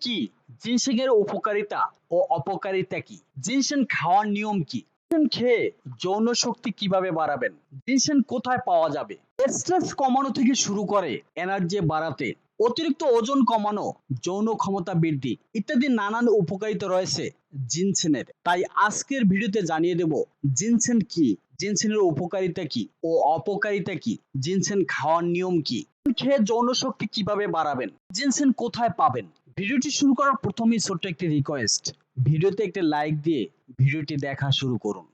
কি? জিনসেং এর উপকারিতা ও অপকারিতা কি? জিনসেন খাওয়ার নিয়ম কি? খেয়ে যৌন শক্তি কীভাবে বাড়াবেন? জিনসেন কোথায় পাওয়া যাবে? স্ট্রেস কমানো থেকে শুরু করে এনার্জি বাড়াতে অতিরিক্ত ওজন কমানো, যৌন ক্ষমতা বৃদ্ধি ইত্যাদি নানান উপকারিতা রয়েছে জিনসেনের তাই আজকের ভিডিওতে জানিয়ে দেব জিনসেন কি? জিনসেনের উপকারিতা কি ও অপকারিতা কি? জিনসেন খাওয়ার নিয়ম কি? খেয়ে যৌন শক্তি কীভাবে বাড়াবেন? জিনসেন কোথায় পাবেন? ভিডিওটি শুরু করার প্রথমেই ছোট্ট একটি রিকোয়েস্ট ভিডিওতে একটি লাইক দিয়ে ভিডিওটি দেখা শুরু করুন।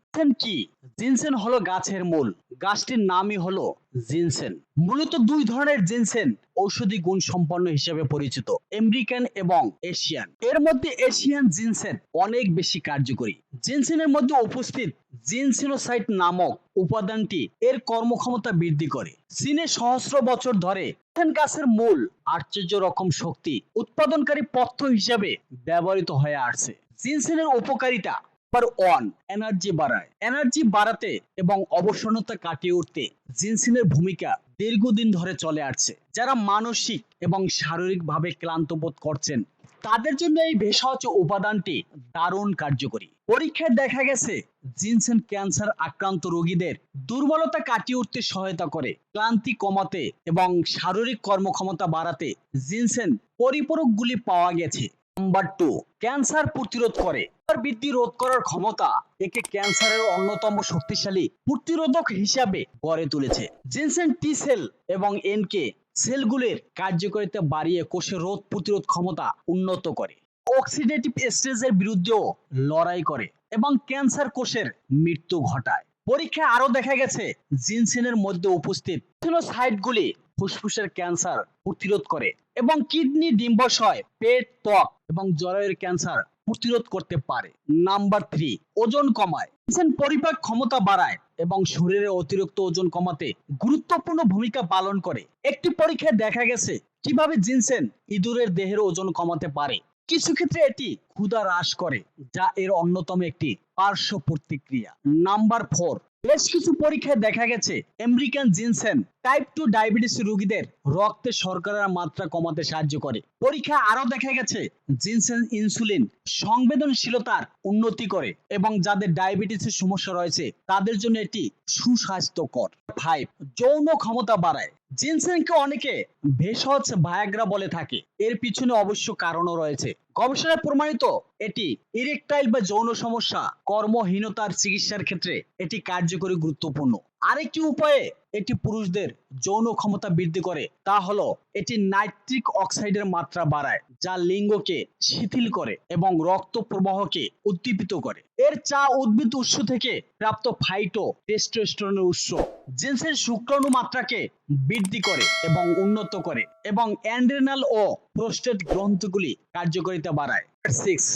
কি? জিনসেন হলো গাছের মূল। গাছটির নামই হলো জিনসেন। মূলত দুই ধরনের জিনসেন ঔষধি গুণ সম্পন্ন হিসেবে পরিচিত, আমেরিকান এবং এশিয়ান। এর মধ্যে এশিয়ান জিনসেন অনেক বেশি কার্যকরী। জিনসেনের মধ্যে উপস্থিত জিনসেনোসাইট নামক উপাদানটি এর কর্মক্ষমতা বৃদ্ধি করে। চীনে সহস্র বছর ধরে জিনসেন গাছের মূল আশ্চর্য রকম শক্তি উৎপাদনকারী পথ্য হিসাবে ব্যবহৃত হয়ে আসছে। জিনসেনের উপকারিতা ওয়ান এনার্জি বাড়ায়। এনার্জি বাড়াতে এবং অবসন্নতা কাটিয়ে উঠতে জিনসিনের ভূমিকা দীর্ঘদিন ধরে চলে আসছে। যারা মানসিক এবং শারীরিকভাবে ক্লান্ত বোধ করছেন, তাদের জন্য এই ভেষজ উপাদানটি দারুণ কার্যকরী। পরীক্ষায় দেখা গেছে জিনসেন ক্যান্সার আক্রান্ত রোগীদের দুর্বলতা কাটিয়ে উঠতে সহায়তা করে, ক্লান্তি কমাতে এবং শারীরিক কর্মক্ষমতা বাড়াতে জিনসেন পরিপূরকগুলি পাওয়া গেছে। নাম্বার টু ক্যান্সার প্রতিরোধ করে। বৃদ্ধি রোধ করার ক্ষমতা একে ক্যান্সারের অন্যতম শক্তিশালী প্রতিরোধক হিসাবে গড়ে তুলেছে। জিনসেন টি সেল এবং এনকে সেলগুলির কার্যকারিতা বাড়িয়ে কোষের রোগ প্রতিরোধ ক্ষমতা উন্নত করে। অক্সিডেটিভ স্ট্রেসের বিরুদ্ধেও লড়াই করে। এবং ক্যান্সার কোষের মৃত্যু ঘটায়। পরীক্ষায় আরও দেখা গেছে, জিনসেনের মধ্যে উপস্থিত সাইটগুলি ফুসফুসের ক্যান্সার প্রতিরোধ করে এবং কিডনি ডিম্বাশয়, পেট ত্বক এবং জরায়ুর ক্যান্সার প্রতিরোধ করতে পারে। নাম্বার থ্রি, ওজন কমায়। পরিপাক ক্ষমতা বাড়ায় এবং শরীরে অতিরিক্ত ওজন কমাতে গুরুত্বপূর্ণ ভূমিকা পালন করে। একটি পরীক্ষায় দেখা গেছে, কীভাবে জিনসেন ইঁদুরের দেহের ওজন কমাতে পারে। কিছু ক্ষেত্রে এটি ক্ষুধা হ্রাস করে, যা এর অন্যতম একটি পার্শ্ব প্রতিক্রিয়া। নাম্বার ফোর বেশ কিছু পরীক্ষায় দেখা গেছে American ginseng type two diabetes রোগীদের রক্তে শর্করার মাত্রা কমাতে সাহায্য করে। পরীক্ষায় আরও দেখা গেছে, জিনসেন ইনসুলিন সংবেদনশীলতার উন্নতি করে এবং যাদের ডায়াবেটিসের সমস্যা রয়েছে, তাদের জন্য এটি সুস্বাস্থ্যকর। ফাইভ যৌন ক্ষমতা বাড়ায়। জিনসেনকে অনেকে ভেষজ ভায়াগ্রা বলে থাকে। এর পিছনে অবশ্য কারণও রয়েছে। গবেষণায় প্রমাণিত, এটি ইরেকটাইল বা যৌন সমস্যা, কর্মহীনতার চিকিৎসার ক্ষেত্রে এটি কার্যকরী গুরুত্বপূর্ণ। আরেকটি উপায়ে এটি পুরুষদের যৌন ক্ষমতা বৃদ্ধি করে। তা হলো, এটি নাইট্রিক অক্সাইডের মাত্রা বাড়ায়, যা লিঙ্গকে শিথিল করে এবং রক্ত প্রবাহকে উদ্দীপিত করে। এর চা উদ্ভিদ উৎস থেকে প্রাপ্ত ফাইটো টেস্টোস্টেরনের উৎস। জিন্সের শুক্রাণু মাত্রাকে বৃদ্ধি করে এবং উন্নত করে এবং অ্যান্ড্রেনাল ও প্রোস্টেট গ্রন্থগুলি কার্যকারিতা বাড়ায়। সিক্স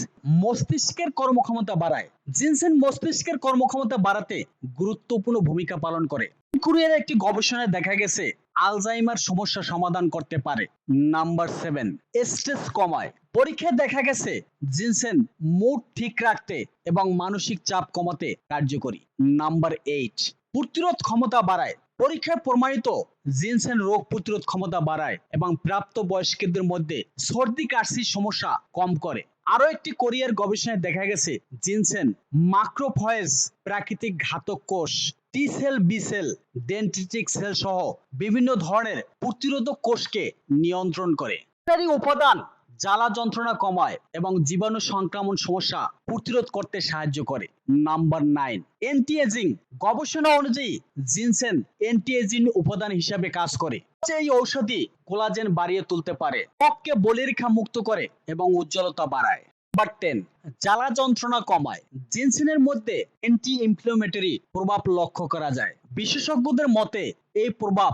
মস্তিষ্কের কর্মক্ষমতা বাড়ায়। জিনসেন মস্তিষ্কের কর্মক্ষমতা বাড়াতে গুরুত্বপূর্ণ ভূমিকা পালন করে। কুরিয়ার একটি গবেষণায় দেখা গেছে, আলজাইমার সমস্যা সমাধান করতে পারে। নাম্বার সেভেন, স্ট্রেস কমায়। পরীক্ষায় দেখা গেছে, জিনসেন মুড ঠিক রাখতে এবং মানসিক চাপ কমাতে কার্যকরী। নাম্বার এইট, প্রতিরোধ ক্ষমতা বাড়ায়। পরীক্ষায় প্রমাণিত জিনসেন রোগ প্রতিরোধ ক্ষমতা বাড়ায় এবং প্রাপ্ত বয়স্কদের মধ্যে সর্দি, কাশির সমস্যা কম করে। আরও একটি কোরিয়ার গবেষণায় দেখা গেছে, জিনসেন মাক্রোফয়েজ প্রাকৃতিক ঘাতক কোষ। T cell B cell dendritic cell সহ বিভিন্ন ধরনের প্রতিরোধক কোষকে নিয়ন্ত্রণ করে। উপাদান জ্বালা যন্ত্রণা কমায় এবং জীবাণু সংক্রমণ সমস্যা প্রতিরোধ করতে সাহায্য করে। নাম্বার নাইন এন্টিএজিং গবেষণা অনুযায়ী জিনসেন এন্টিএজিং উপাদান হিসাবে কাজ করে। এই ঔষধি কোলাজেন বাড়িয়ে তুলতে পারে, ত্বককে বলিরেখা মুক্ত করে এবং উজ্জ্বলতা বাড়ায়। নাম্বার টেন জ্বালা যন্ত্রণা কমায়। জিনসিনের মধ্যে অ্যান্টি ইনফ্লামেটরি প্রভাব লক্ষ্য করা যায়। বিশেষজ্ঞদের মতে, এই প্রভাব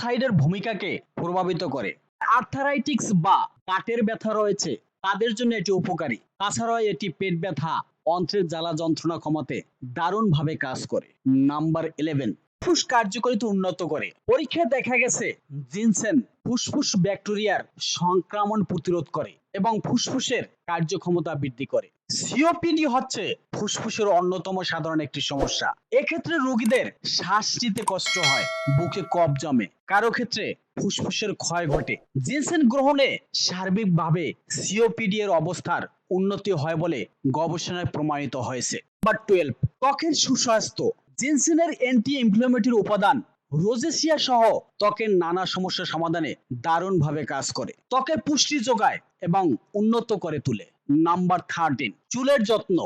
সাইডের ভূমিকাকে প্রভাবিত করে। আর্থারাইটিক্স বা কাটের ব্যথা রয়েছে, তাদের জন্য এটি উপকারী। তাছাড়াও এটি পেট ব্যথা, অন্ত্রের জ্বালা যন্ত্রণা কমাতে দারুণভাবে কাজ করে। নাম্বার ইলেভেন ফুসফুস কার্যকারিতা উন্নত করে। পরীক্ষায় দেখা গেছে, জিনসেন ফুসফুস ব্যাকটেরিয়ার সংক্রমণ প্রতিরোধ করে এবং ফুসফুসের কার্যক্ষমতা বৃদ্ধি করে। সিওপিডি হচ্ছে ফুসফুসের অন্যতম সাধারণ একটি সমস্যা। এক্ষেত্রে রোগীদের শ্বাস নিতে কষ্ট হয়, বুকে কফ জমে। কারও ক্ষেত্রে ফুসফুসের ক্ষয় ঘটে। জিনসেন গ্রহণে সার্বিকভাবে সিওপিডি এর অবস্থার উন্নতি হয় বলে গবেষণায় প্রমাণিত হয়েছে। নাম্বার টুয়েলভ ত্বকের সুস্বাস্থ্য। জিনসেনের অ্যান্টি ইনফ্লামেটরি উপাদান রোজেসিয়া সহ ত্বকের নানা সমস্যা সমাধানে দারুণভাবে কাজ করে। ত্বকে পুষ্টি যোগায় এবং উন্নত করে তুলে। নাম্বার থার্টিন চুলের যত্ন।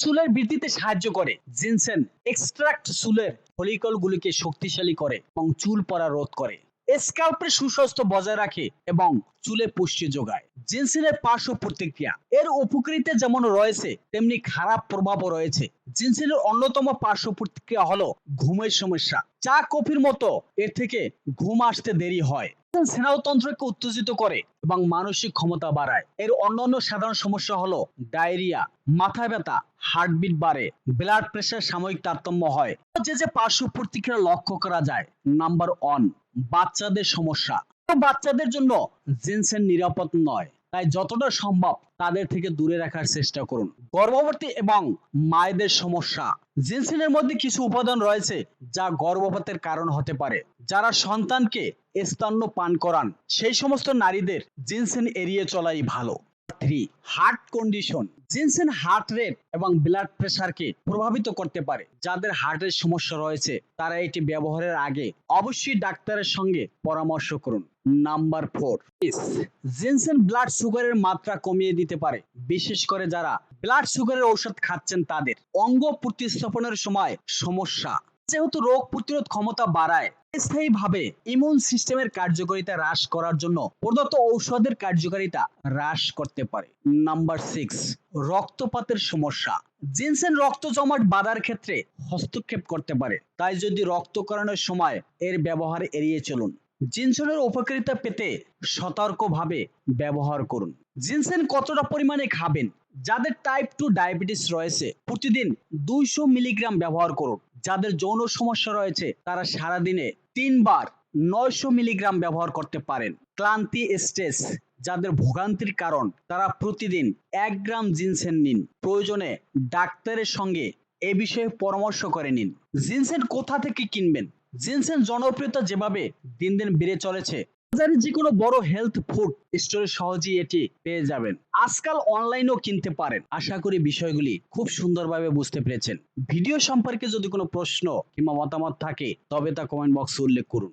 চুলের বৃদ্ধিতে সাহায্য করে। জিনসেন এক্সট্রাক্ট চুলের ফলিকল গুলিকে শক্তিশালী করে এবং চুল পড়া রোধ করে। স্ক্যাল্পের সুস্বাস্থ্য বজায় রাখে এবং চুলে পুষ্টি যোগায়। জিনসিনের পার্শ্ব প্রতিক্রিয়া, এর উপকৃতে যেমন রয়েছে, তেমনি খারাপ প্রভাবও রয়েছে। জিনসিনের অন্যতম পার্শ্ব প্রতিক্রিয়া হলো ঘুমের সমস্যা। চা, কফির মতো এর থেকে ঘুম আসতে দেরি হয়। স্নায়ুতন্ত্রকে উত্তেজিত করে এবং মানসিক ক্ষমতা বাড়ায়। এর অন্যান্য সাধারণ সমস্যা হলো ডায়রিয়া, মাথা ব্যথা, হার্টবিট বাড়ে, ব্লাড প্রেশার সাময়িক তারতম্য হয়। যে যে পার্শ্ব প্রতিক্রিয়া লক্ষ্য করা যায়, নাম্বার ওয়ান, বাচ্চাদের সমস্যা। বাচ্চাদের জন্য জিনসেন নিরাপদ নয়। তাই যতটা সম্ভব তাদের থেকে দূরে রাখার চেষ্টা করুন। গর্ভবতী এবং মায়েদের সমস্যা। জিনসেনের মধ্যে কিছু উপাদান রয়েছে যা গর্ভপাতের কারণ হতে পারে। যারা সন্তানকে স্তন্য পান করান। সেই সমস্ত নারীদের জিনসেন এড়িয়ে চলাই ভালো। Three heart condition ginseng heart rate এবং ব্লাড প্রেশারকে প্রভাবিত করতে পারে। যাদের হার্টের সমস্যা রয়েছে, তারা এটি ব্যবহারের আগে অবশ্যই ডাক্তারের সঙ্গে পরামর্শ করুন। নাম্বার ফোর জিনসেন ব্লাড সুগারের মাত্রা কমিয়ে দিতে পারে। বিশেষ করে যারা ব্লাড সুগারের ঔষধ খাচ্ছেন, তাদের অঙ্গ প্রতিস্থাপনের সময় সমস্যা। যেহেতু রোগ প্রতিরোধ ক্ষমতা বাড়ায় স্থায়ীভাবে ইমিউন সিস্টেমের কার্যকারিতা হ্রাস করার জন্য প্রদত্ত ঔষধের কার্যকারিতা হ্রাস করতে পারে। নাম্বার সিক্স রক্তপাতের সমস্যা। জিনসেন রক্ত জমাট বাঁধার ক্ষেত্রে হস্তক্ষেপ করতে পারে। তাই যদি রক্তকরণের সময় এর ব্যবহার এড়িয়ে চলুন জিনসেনের উপকারিতা পেতে সতর্কভাবে ব্যবহার করুন। জিনসেন কতটা পরিমাণে খাবেন? যাদের টাইপ টু ডায়াবেটিস রয়েছে, প্রতিদিন দুইশো মিলিগ্রাম ব্যবহার করুন। যাদের যৌন সমস্যা রয়েছে, তারা সারাদিনে তিনবার নয়শো মিলিগ্রাম ব্যবহার করতে পারেন। ক্লান্তি স্ট্রেস যাদের ভোগান্তির কারণ, তারা প্রতিদিন এক গ্রাম জিনসেন নিন। প্রয়োজনে ডাক্তারের সঙ্গে এ বিষয়ে পরামর্শ করে নিন। জিনসেন কোথা থেকে কিনবেন? জিনসেন জনপ্রিয়তা যেভাবে দিন দিন বেড়ে চলেছে বাজারে যে কোনো বড় হেলথ ফুড স্টোরে সহজেই এটি পেয়ে যাবেন। আজকাল অনলাইনেও কিনতে পারেন। আশা করি বিষয়গুলি খুব সুন্দরভাবে বুঝতে পেরেছেন। ভিডিও সম্পর্কে যদি কোনো প্রশ্ন কিংবা মতামত থাকে, তবে তা কমেন্ট বক্সে উল্লেখ করুন।